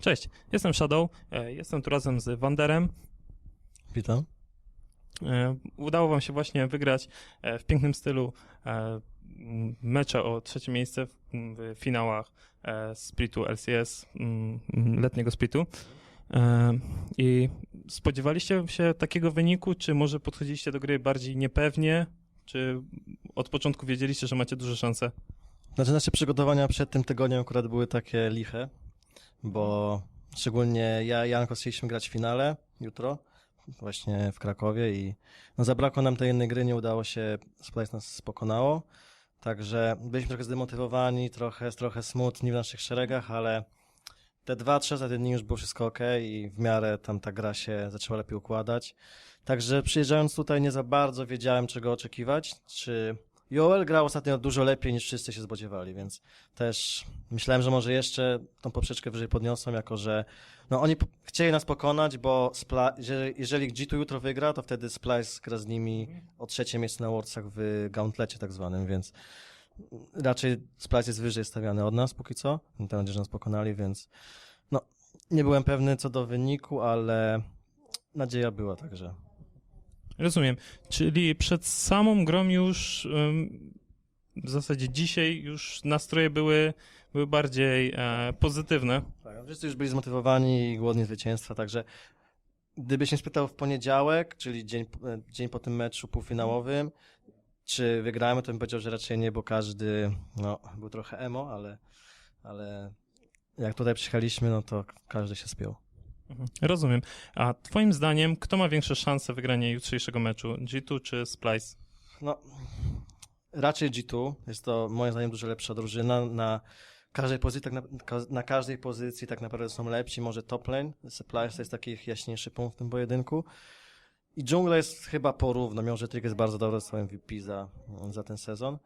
Cześć, jestem Shadow, e, jestem tu razem z Wanderem. Witam. E, Udało wam się właśnie wygrać e, w pięknym stylu mecze o trzecie miejsce w, finałach splitu LCS, letniego splitu. I spodziewaliście się takiego wyniku, czy może podchodziliście do gry bardziej niepewnie, czy od początku wiedzieliście, że macie duże szanse? Znaczy nasze przygotowania przed tym tygodniem akurat były takie liche, bo szczególnie ja i Janko chcieliśmy grać w finale jutro, właśnie w Krakowie i no zabrakło nam tej jednej gry, nie udało się, Splice nas pokonało, także byliśmy trochę zdemotywowani, trochę, trochę smutni w naszych szeregach, ale te dwa, trzy ostatnie dni już było wszystko ok i w miarę tam ta gra się zaczęła lepiej układać. Także przyjeżdżając tutaj nie za bardzo wiedziałem czego oczekiwać, czy Joel grał ostatnio dużo lepiej niż wszyscy się spodziewali, więc też myślałem, że może jeszcze tą poprzeczkę wyżej podniosą, jako że no oni chcieli nas pokonać, bo jeżeli G2 jutro wygra, to wtedy Splice gra z nimi o trzecie miejsce na Worldsach w Gauntlecie tak zwanym, więc raczej Splice jest wyżej stawiany od nas póki co, mam nadzieję, że nas pokonali, więc no nie byłem pewny co do wyniku, ale nadzieja była także. Rozumiem. Czyli przed samą grą już w zasadzie dzisiaj już nastroje były, były bardziej e, pozytywne. Tak, wszyscy już byli zmotywowani i głodni zwycięstwa, także gdybyś mnie spytał w poniedziałek, czyli dzień, e, dzień po tym meczu półfinałowym, czy wygramy, to bym powiedział, że raczej nie, bo każdy no, był trochę emo, ale, ale jak tutaj przyjechaliśmy, no to każdy się spiął. Mhm. Rozumiem. A twoim zdaniem, kto ma większe szanse wygrania jutrzejszego meczu? G2 czy Splice? No, raczej G2. Jest to moim zdaniem dużo lepsza drużyna. Na każdej pozycji, tak na, na każdej pozycji tak naprawdę są lepsi. Może top lane, Supplies to jest taki jaśniejszy punkt w tym pojedynku. I dżungla jest chyba porówno, mimo że Trick jest bardzo dobry swoim MVP za, za ten sezon.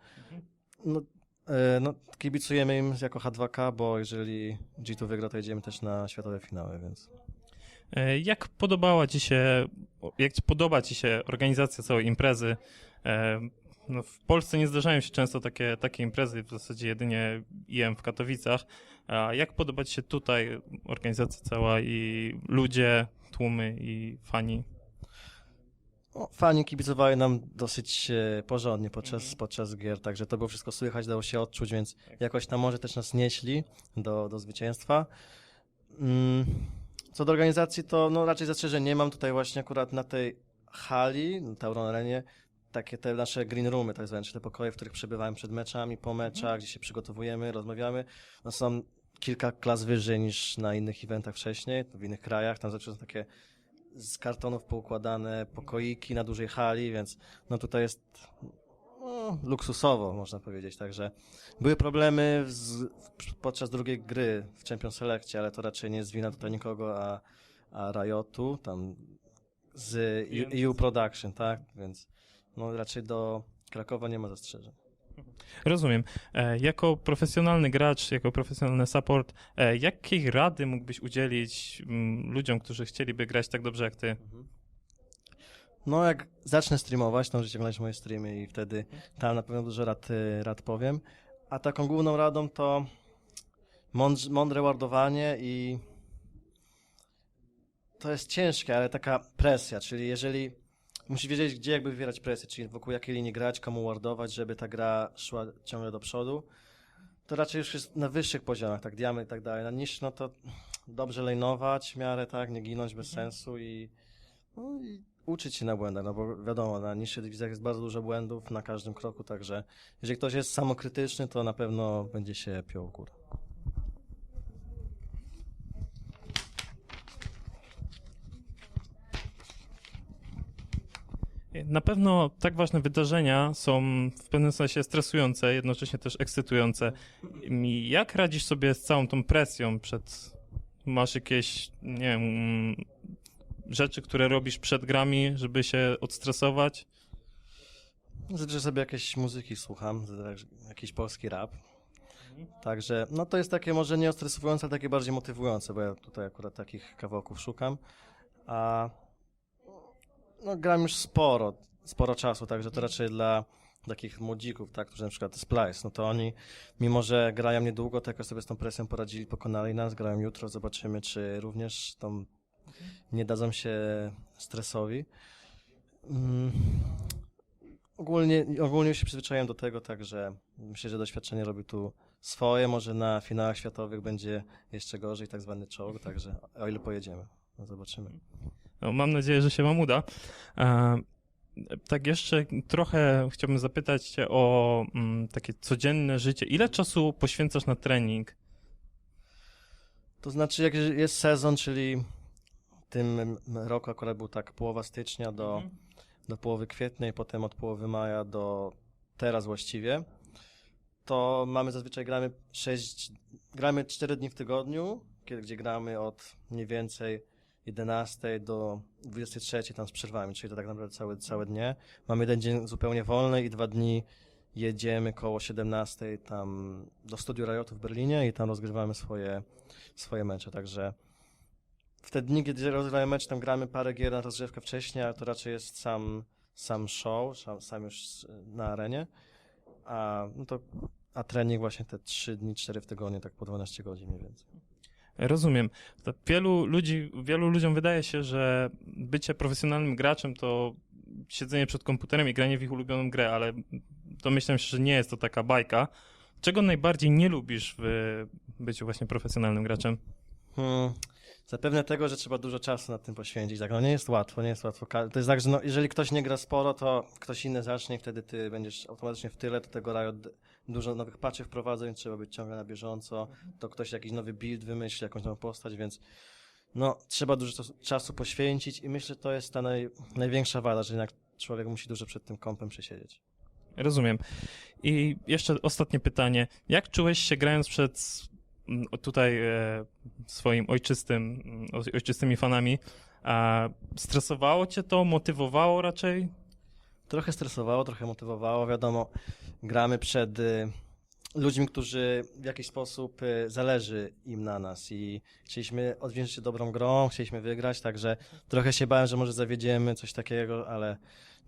No, e, no, kibicujemy im jako H2K, bo jeżeli G2 wygra, to jedziemy też na światowe finały, więc... E, Jak podobała ci się, jak podoba ci się organizacja całej imprezy? E, No w Polsce nie zdarzają się często takie, takie imprezy, w zasadzie jedynie IM w Katowicach. A jak podoba ci się tutaj organizacja cała i ludzie, tłumy i fani? No, fani kibicowali nam dosyć e, porządnie podczas, podczas gier, także to było wszystko słychać, dało się odczuć, więc jakoś tam może też nas nieśli do, do zwycięstwa. Mm, co do organizacji, to no, raczej zastrzeżeń nie mam tutaj właśnie akurat na tej hali, na Tauron Arenie, takie te nasze green roomy, tak zwane, te pokoje, w których przebywamy przed meczami, po meczach, gdzie się przygotowujemy, rozmawiamy, no są kilka klas wyżej niż na innych eventach wcześniej, w innych krajach, tam zawsze są takie z kartonów poukładane pokoiki na dużej hali, więc no tutaj jest no, luksusowo, można powiedzieć. Także były problemy z, podczas drugiej gry w Champion Selectie, ale to raczej nie jest wina tutaj nikogo, a, a Riotu, tam z EU, EU Production, tak? Więc no raczej do Krakowa nie ma zastrzeżeń. Rozumiem. E, Jako profesjonalny gracz, jako profesjonalny support, e, jakiej rady mógłbyś udzielić mm, ludziom, którzy chcieliby grać tak dobrze jak ty? No, jak zacznę streamować, to możecie oglądać moje streamy i wtedy tam na pewno dużo rad, y, rad powiem. A taką główną radą to mądre wardowanie i to jest ciężkie, ale taka presja, czyli jeżeli musisz wiedzieć, gdzie jakby wywierać presję, czyli wokół jakiej linii grać, komu wardować, żeby ta gra szła ciągle do przodu, to raczej już jest na wyższych poziomach, tak, diamy i tak dalej. Na niższych, no to dobrze lejnować w miarę, tak, nie ginąć bez sensu i, no i uczyć się na błędach, no bo wiadomo, na niższych dywizjach jest bardzo dużo błędów na każdym kroku, także jeżeli ktoś jest samokrytyczny, to na pewno będzie się piął górę. Na pewno tak ważne wydarzenia są w pewnym sensie stresujące, jednocześnie też ekscytujące. Jak radzisz sobie z całą tą presją przed... Masz jakieś, nie wiem, rzeczy, które robisz przed grami, żeby się odstresować? Zazwyczaj sobie jakieś muzyki słucham, jakiś polski rap. Także, no to jest takie może nie ostresowujące, ale takie bardziej motywujące, bo ja tutaj akurat takich kawałków szukam. A no, gram już sporo, sporo czasu, także to raczej dla takich młodzików, tak, którzy na przykład Splice, no to oni, mimo że grają niedługo, jakoś sobie z tą presją poradzili, pokonali nas, grają jutro, zobaczymy, czy również tą nie dadzą się stresowi. Mm. Ogólnie, ogólnie się przyzwyczaiłem do tego, także myślę, że doświadczenie robi tu swoje, może na finałach światowych będzie jeszcze gorzej, tak zwany czołg, także o ile pojedziemy, no zobaczymy. No, mam nadzieję, że się Wam uda. E, tak jeszcze trochę chciałbym zapytać Cię o mm, takie codzienne życie. Ile czasu poświęcasz na trening? To znaczy, jak jest sezon, czyli tym roku akurat był tak połowa stycznia do, do połowy kwietnia i potem od połowy maja do teraz właściwie, to mamy zazwyczaj gramy 6, gramy 4 dni w tygodniu, kiedy, gdzie gramy od mniej więcej 11 do 23 tam z przerwami, czyli to tak naprawdę całe, całe dnie. Mamy jeden dzień zupełnie wolny i dwa dni jedziemy koło 17 tam do studiu Riotu w Berlinie i tam rozgrywamy swoje, swoje mecze, także w te dni, kiedy rozgrywamy mecz, tam gramy parę gier na rozgrzewkę wcześniej, ale to raczej jest sam, sam show, sam, sam już na arenie, a, no to, a trening właśnie te 3 dni, 4 w tygodniu, tak po 12 godzin mniej więcej. Rozumiem. To wielu ludzi, wielu ludziom wydaje się, że bycie profesjonalnym graczem to siedzenie przed komputerem i granie w ich ulubioną grę, ale domyślam się, że nie jest to taka bajka. Czego najbardziej nie lubisz w byciu właśnie profesjonalnym graczem? Hmm. Zapewne tego, że trzeba dużo czasu nad tym poświęcić. Tak, no nie jest łatwo, nie jest łatwo. To jest tak, że no, jeżeli ktoś nie gra sporo, to ktoś inny zacznie i wtedy ty będziesz automatycznie w tyle, do tego Riot dużo nowych patchy wprowadza, więc trzeba być ciągle na bieżąco. To ktoś jakiś nowy build wymyśli, jakąś nową postać, więc no, trzeba dużo czasu- poświęcić i myślę, że to jest ta naj, największa wada, że jednak człowiek musi dużo przed tym kompem przesiedzieć. Rozumiem. I jeszcze ostatnie pytanie. Jak czułeś się grając przed tutaj e, swoim ojczystym, oj- ojczystymi fanami? Stresowało cię to? Motywowało raczej? Trochę stresowało, trochę motywowało. Wiadomo, gramy przed y, ludźmi, którzy w jakiś sposób y, zależy im na nas i chcieliśmy odwdzięczyć się dobrą grą, chcieliśmy wygrać, także trochę się bałem, że może zawiedziemy coś takiego, ale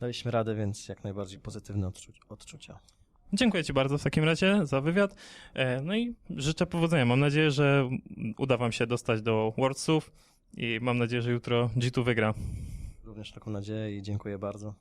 daliśmy radę, więc jak najbardziej pozytywne odczu- odczucia. Dziękuję Ci bardzo w takim razie za wywiad. E, No i życzę powodzenia. Mam nadzieję, że uda Wam się dostać do Worldsów i mam nadzieję, że jutro G2 wygra. Również taką nadzieję i dziękuję bardzo.